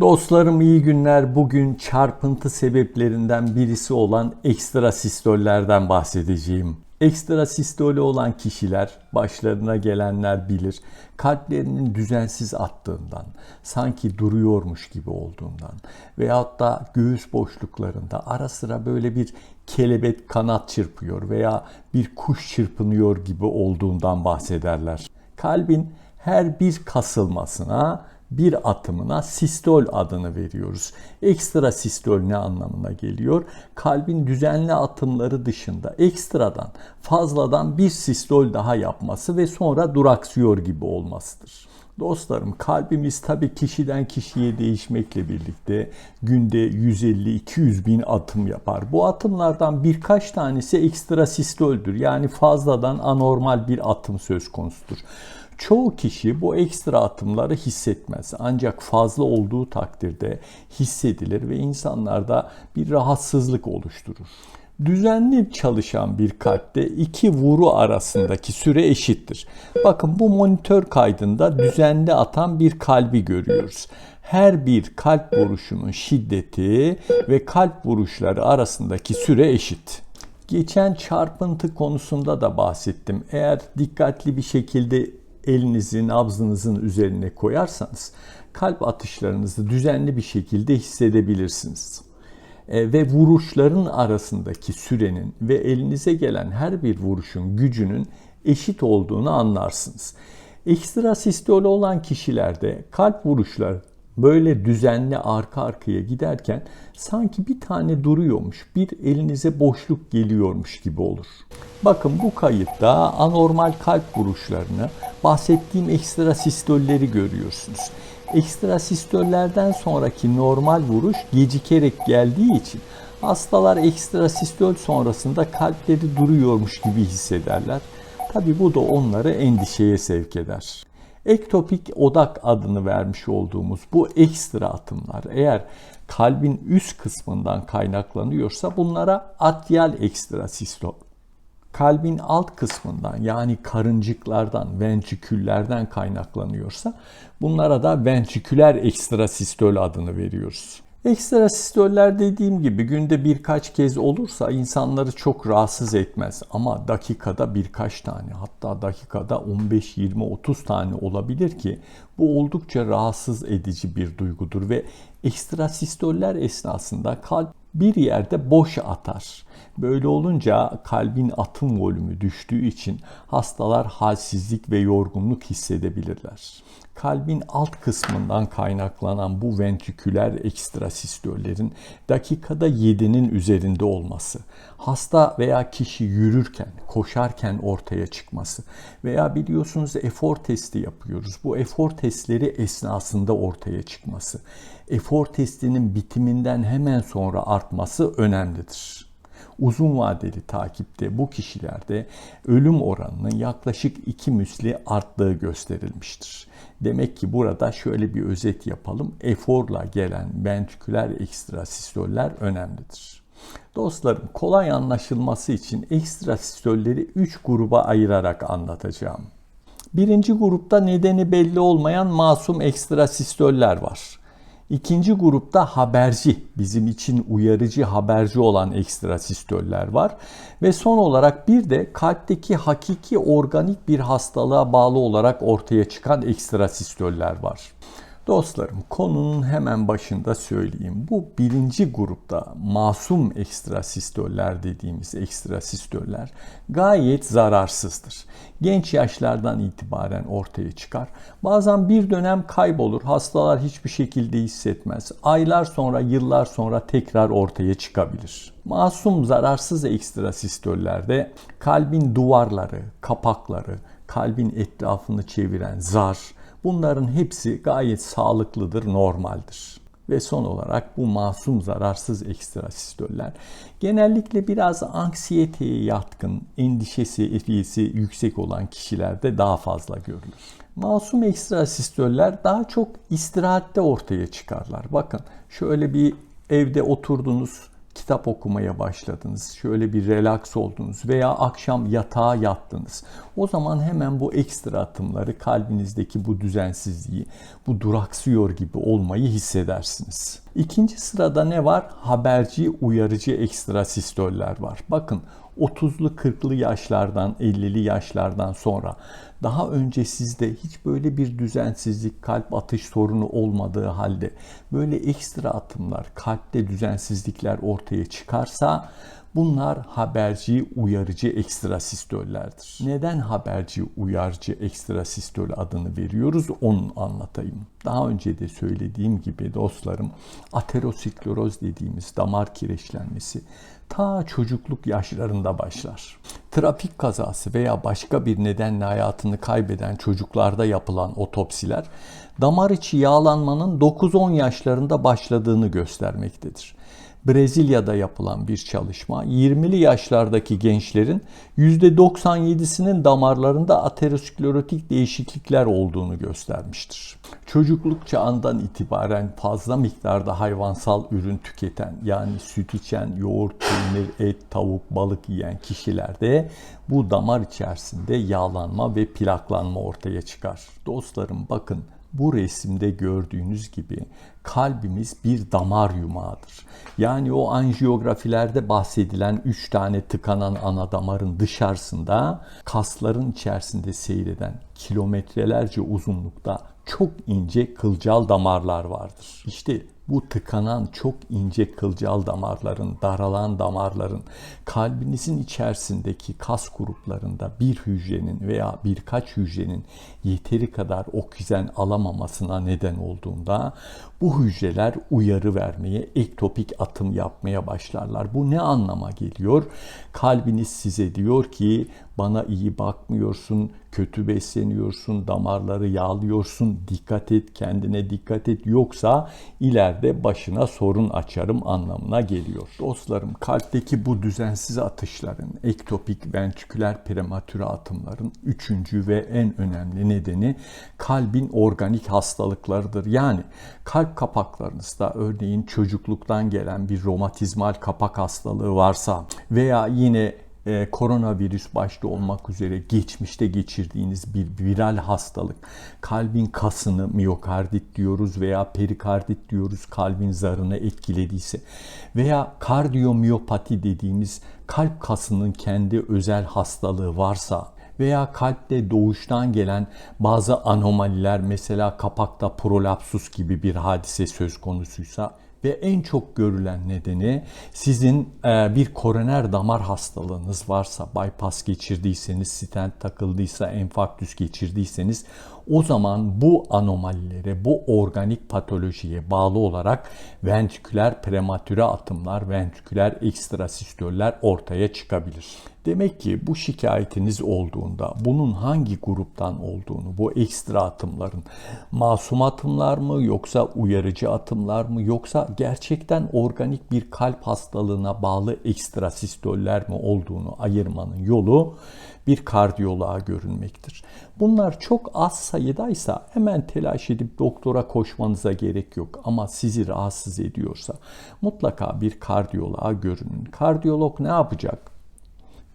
Dostlarım iyi günler. Bugün çarpıntı sebeplerinden birisi olan ekstra sistollerden bahsedeceğim. Ekstra sistoli olan kişiler, başlarına gelenler bilir. Kalplerinin düzensiz attığından, sanki duruyormuş gibi olduğundan veyahut da göğüs boşluklarında ara sıra böyle bir kelebek kanat çırpıyor veya bir kuş çırpınıyor gibi olduğundan bahsederler. Kalbin her bir kasılmasına bir atımına sistol adını veriyoruz. Ekstra sistol ne anlamına geliyor? Kalbin düzenli atımları dışında ekstradan, fazladan bir sistol daha yapması ve sonra duraksıyor gibi olmasıdır. Dostlarım kalbimiz tabi kişiden kişiye değişmekle birlikte günde 150-200 bin atım yapar. Bu atımlardan birkaç tanesi ekstra sistoldür. Yani fazladan anormal bir atım söz konusudur. Çoğu kişi bu ekstra atımları hissetmez. Ancak fazla olduğu takdirde hissedilir ve insanlarda bir rahatsızlık oluşturur. Düzenli çalışan bir kalpte iki vuru arasındaki süre eşittir. Bakın bu monitör kaydında düzenli atan bir kalbi görüyoruz. Her bir kalp vuruşunun şiddeti ve kalp vuruşları arasındaki süre eşit. Geçen çarpıntı konusunda da bahsettim. Eğer dikkatli bir şekilde elinizi nabzınızın üzerine koyarsanız kalp atışlarınızı düzenli bir şekilde hissedebilirsiniz. E, ve vuruşların arasındaki sürenin ve elinize gelen her bir vuruşun gücünün eşit olduğunu anlarsınız. Ekstra sistoli olan kişilerde kalp vuruşları böyle düzenli arka arkaya giderken sanki bir tane duruyormuş, bir elinize boşluk geliyormuş gibi olur. Bakın bu kayıtta anormal kalp vuruşlarını, bahsettiğim ekstra sistolleri görüyorsunuz. Ekstra sistollerden sonraki normal vuruş gecikerek geldiği için hastalar ekstra sistol sonrasında kalpleri duruyormuş gibi hissederler. Tabi bu da onları endişeye sevk eder. Ektopik odak adını vermiş olduğumuz bu ekstra atımlar eğer kalbin üst kısmından kaynaklanıyorsa bunlara atyal ekstra sistol. Kalbin alt kısmından yani karıncıklardan, ventriküllerden kaynaklanıyorsa bunlara da ventriküler ekstra sistol adını veriyoruz. Ekstra sistoller dediğim gibi günde birkaç kez olursa insanları çok rahatsız etmez. Ama dakikada birkaç tane hatta dakikada 15, 20, 30 tane olabilir ki bu oldukça rahatsız edici bir duygudur ve ekstra sistoller esnasında kalp bir yerde boş atar. Böyle olunca kalbin atım volümü düştüğü için hastalar halsizlik ve yorgunluk hissedebilirler. Kalbin alt kısmından kaynaklanan bu ventriküler ekstrasistollerin dakikada 7'nin üzerinde olması, hasta veya kişi yürürken, koşarken ortaya çıkması veya biliyorsunuz efor testi yapıyoruz. Bu efor testleri esnasında ortaya çıkması, efor testinin bitiminden hemen sonra artması önemlidir uzun vadeli takipte bu kişilerde ölüm oranının yaklaşık 2 müsli arttığı gösterilmiştir. Demek ki burada şöyle bir özet yapalım. Eforla gelen ventriküler ekstrasistoller önemlidir. Dostlarım kolay anlaşılması için ekstrasistolleri 3 gruba ayırarak anlatacağım. Birinci grupta nedeni belli olmayan masum ekstrasistoller var. İkinci grupta haberci, bizim için uyarıcı haberci olan ekstra sistoller var. Ve son olarak bir de kalpteki hakiki organik bir hastalığa bağlı olarak ortaya çıkan ekstra sistoller var. Dostlarım konunun hemen başında söyleyeyim. Bu birinci grupta masum ekstrasistoller dediğimiz ekstrasistoller gayet zararsızdır. Genç yaşlardan itibaren ortaya çıkar. Bazen bir dönem kaybolur. Hastalar hiçbir şekilde hissetmez. Aylar sonra, yıllar sonra tekrar ortaya çıkabilir. Masum zararsız ekstrasistollerde kalbin duvarları, kapakları, kalbin etrafını çeviren zar, Bunların hepsi gayet sağlıklıdır, normaldir. Ve son olarak bu masum zararsız ekstrasistoller genellikle biraz anksiyeteye yatkın, endişe seviyesi yüksek olan kişilerde daha fazla görülür. Masum ekstrasistoller daha çok istirahatte ortaya çıkarlar. Bakın şöyle bir evde oturdunuz, kitap okumaya başladınız, şöyle bir relax oldunuz veya akşam yatağa yattınız. O zaman hemen bu ekstra atımları, kalbinizdeki bu düzensizliği, bu duraksıyor gibi olmayı hissedersiniz. İkinci sırada ne var? Haberci, uyarıcı ekstra sistoller var. Bakın 30'lu 40'lı yaşlardan 50'li yaşlardan sonra daha önce sizde hiç böyle bir düzensizlik, kalp atış sorunu olmadığı halde böyle ekstra atımlar, kalpte düzensizlikler ortaya çıkarsa Bunlar haberci, uyarıcı ekstra sistollerdir. Neden haberci, uyarıcı ekstra sistol adını veriyoruz onu anlatayım. Daha önce de söylediğim gibi dostlarım ateroskleroz dediğimiz damar kireçlenmesi ta çocukluk yaşlarında başlar. Trafik kazası veya başka bir nedenle hayatını kaybeden çocuklarda yapılan otopsiler damar içi yağlanmanın 9-10 yaşlarında başladığını göstermektedir. Brezilya'da yapılan bir çalışma 20'li yaşlardaki gençlerin %97'sinin damarlarında aterosklerotik değişiklikler olduğunu göstermiştir. Çocukluk çağından itibaren fazla miktarda hayvansal ürün tüketen yani süt içen, yoğurt, peynir, et, tavuk, balık yiyen kişilerde bu damar içerisinde yağlanma ve plaklanma ortaya çıkar. Dostlarım bakın bu resimde gördüğünüz gibi kalbimiz bir damar yumağıdır. Yani o anjiyografilerde bahsedilen 3 tane tıkanan ana damarın dışarısında kasların içerisinde seyreden kilometrelerce uzunlukta çok ince kılcal damarlar vardır. İşte bu tıkanan çok ince kılcal damarların, daralan damarların kalbinizin içerisindeki kas gruplarında bir hücrenin veya birkaç hücrenin yeteri kadar oksijen alamamasına neden olduğunda bu hücreler uyarı vermeye, ektopik atım yapmaya başlarlar. Bu ne anlama geliyor? Kalbiniz size diyor ki bana iyi bakmıyorsun, kötü besleniyorsun, damarları yağlıyorsun, dikkat et, kendine dikkat et. Yoksa ileride başına sorun açarım anlamına geliyor. Dostlarım kalpteki bu düzensiz atışların, ektopik ventriküler prematüre atımların üçüncü ve en önemli nedeni kalbin organik hastalıklarıdır. Yani kalp kapaklarınızda örneğin çocukluktan gelen bir romatizmal kapak hastalığı varsa veya yine e, koronavirüs başta olmak üzere geçmişte geçirdiğiniz bir viral hastalık, kalbin kasını miyokardit diyoruz veya perikardit diyoruz kalbin zarını etkilediyse. Veya kardiyomiyopati dediğimiz kalp kasının kendi özel hastalığı varsa. Veya kalpte doğuştan gelen bazı anomaliler mesela kapakta prolapsus gibi bir hadise söz konusuysa ve en çok görülen nedeni sizin e, bir koroner damar hastalığınız varsa, bypass geçirdiyseniz, stent takıldıysa, enfarktüs geçirdiyseniz o zaman bu anomalilere, bu organik patolojiye bağlı olarak ventriküler prematüre atımlar, ventriküler ekstrasistoller ortaya çıkabilir. Demek ki bu şikayetiniz olduğunda bunun hangi gruptan olduğunu, bu ekstra atımların masum atımlar mı yoksa uyarıcı atımlar mı yoksa gerçekten organik bir kalp hastalığına bağlı ekstra sistoller mi olduğunu ayırmanın yolu bir kardiyoloğa görünmektir. Bunlar çok az sayıdaysa hemen telaş edip doktora koşmanıza gerek yok ama sizi rahatsız ediyorsa mutlaka bir kardiyoloğa görünün. Kardiyolog ne yapacak?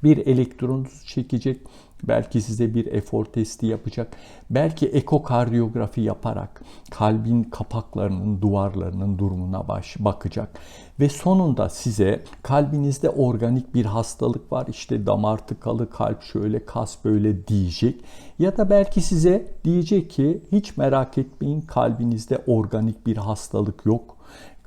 Bir elektronunuzu çekecek, belki size bir efor testi yapacak, belki ekokardiyografi yaparak kalbin kapaklarının, duvarlarının durumuna baş bakacak. Ve sonunda size kalbinizde organik bir hastalık var, işte damar tıkalı, kalp şöyle, kas böyle diyecek. Ya da belki size diyecek ki hiç merak etmeyin kalbinizde organik bir hastalık yok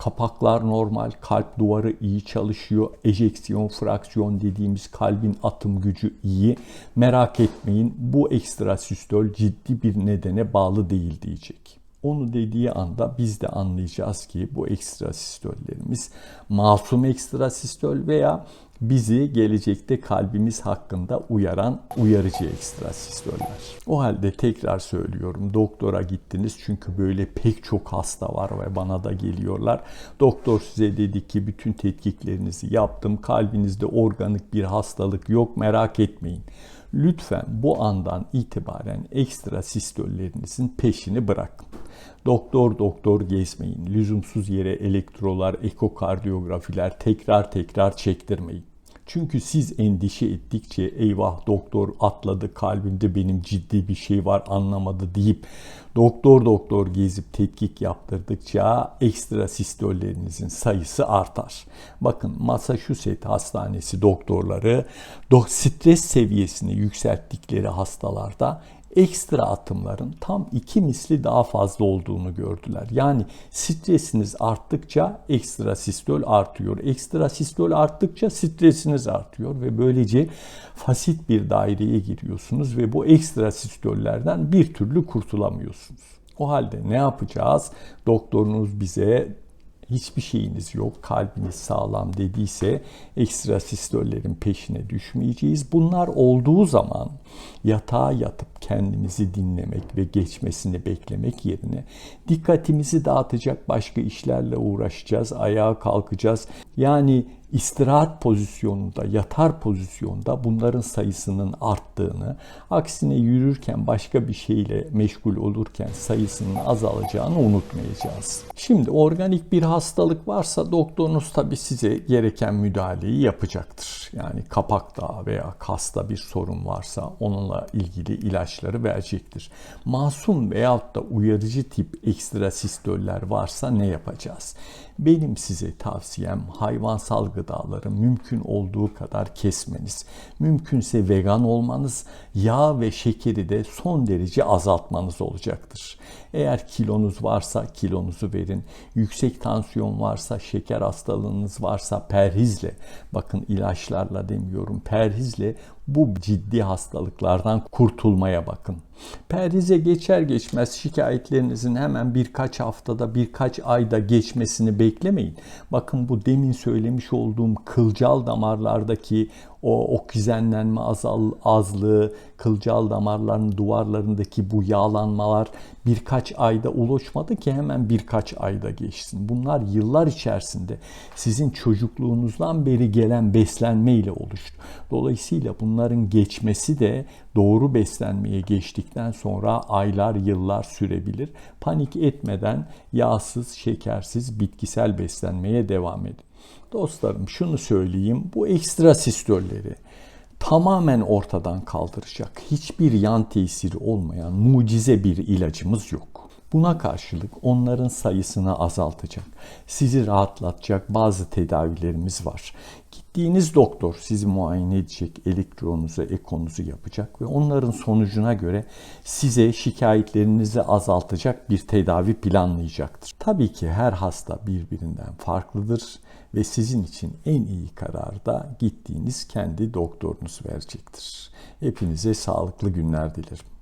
Kapaklar normal, kalp duvarı iyi çalışıyor. Ejeksiyon fraksiyon dediğimiz kalbin atım gücü iyi. Merak etmeyin bu ekstra sistol ciddi bir nedene bağlı değil diyecek. Onu dediği anda biz de anlayacağız ki bu ekstra sistollerimiz masum ekstra sistol veya bizi gelecekte kalbimiz hakkında uyaran uyarıcı ekstra sistoller. O halde tekrar söylüyorum doktora gittiniz çünkü böyle pek çok hasta var ve bana da geliyorlar. Doktor size dedi ki bütün tetkiklerinizi yaptım kalbinizde organik bir hastalık yok merak etmeyin. Lütfen bu andan itibaren ekstra sistollerinizin peşini bırakın. Doktor doktor gezmeyin. Lüzumsuz yere elektrolar, ekokardiyografiler tekrar tekrar çektirmeyin. Çünkü siz endişe ettikçe eyvah doktor atladı kalbimde benim ciddi bir şey var anlamadı deyip doktor doktor gezip tetkik yaptırdıkça ekstra sistollerinizin sayısı artar. Bakın Massachusetts Hastanesi doktorları stres seviyesini yükselttikleri hastalarda ekstra atımların tam iki misli daha fazla olduğunu gördüler. Yani stresiniz arttıkça ekstra sistol artıyor. Ekstra sistol arttıkça stresiniz artıyor ve böylece fasit bir daireye giriyorsunuz ve bu ekstra sistollerden bir türlü kurtulamıyorsunuz. O halde ne yapacağız? Doktorunuz bize hiçbir şeyiniz yok, kalbiniz sağlam dediyse ekstra sistollerin peşine düşmeyeceğiz. Bunlar olduğu zaman yatağa yatıp kendimizi dinlemek ve geçmesini beklemek yerine dikkatimizi dağıtacak başka işlerle uğraşacağız, ayağa kalkacağız. Yani istirahat pozisyonunda, yatar pozisyonda bunların sayısının arttığını, aksine yürürken başka bir şeyle meşgul olurken sayısının azalacağını unutmayacağız. Şimdi organik bir hastalık varsa doktorunuz tabi size gereken müdahaleyi yapacaktır. Yani kapakta veya kasta bir sorun varsa onunla ilgili ilaçları verecektir. Masum veyahut da uyarıcı tip ekstra sistoller varsa ne yapacağız? Benim size tavsiyem hayvansal gıdaları mümkün olduğu kadar kesmeniz. Mümkünse vegan olmanız, yağ ve şekeri de son derece azaltmanız olacaktır. Eğer kilonuz varsa kilonuzu verin. Yüksek tansiyon varsa, şeker hastalığınız varsa perhizle, bakın ilaçlarla demiyorum, perhizle bu ciddi hastalıklardan kurtulmaya bakın. Perhize geçer geçmez şikayetlerinizin hemen birkaç haftada, birkaç ayda geçmesini beklemeyin. Bakın bu demin söylemiş olduğum kılcal damarlardaki o oksijenlenme azal, azlığı, kılcal damarların duvarlarındaki bu yağlanmalar birkaç ayda ulaşmadı ki hemen birkaç ayda geçsin. Bunlar yıllar içerisinde sizin çocukluğunuzdan beri gelen beslenme ile oluştu. Dolayısıyla bunların geçmesi de doğru beslenmeye geçtikten sonra aylar, yıllar sürebilir. Panik etmeden yağsız, şekersiz, bitkisel beslenmeye devam edin. Dostlarım şunu söyleyeyim. Bu ekstra sistolleri tamamen ortadan kaldıracak hiçbir yan tesiri olmayan mucize bir ilacımız yok. Buna karşılık onların sayısını azaltacak, sizi rahatlatacak bazı tedavilerimiz var. Gittiğiniz doktor sizi muayene edecek, elektronuzu, ekonuzu yapacak ve onların sonucuna göre size şikayetlerinizi azaltacak bir tedavi planlayacaktır. Tabii ki her hasta birbirinden farklıdır ve sizin için en iyi karar da gittiğiniz kendi doktorunuz verecektir. Hepinize sağlıklı günler dilerim.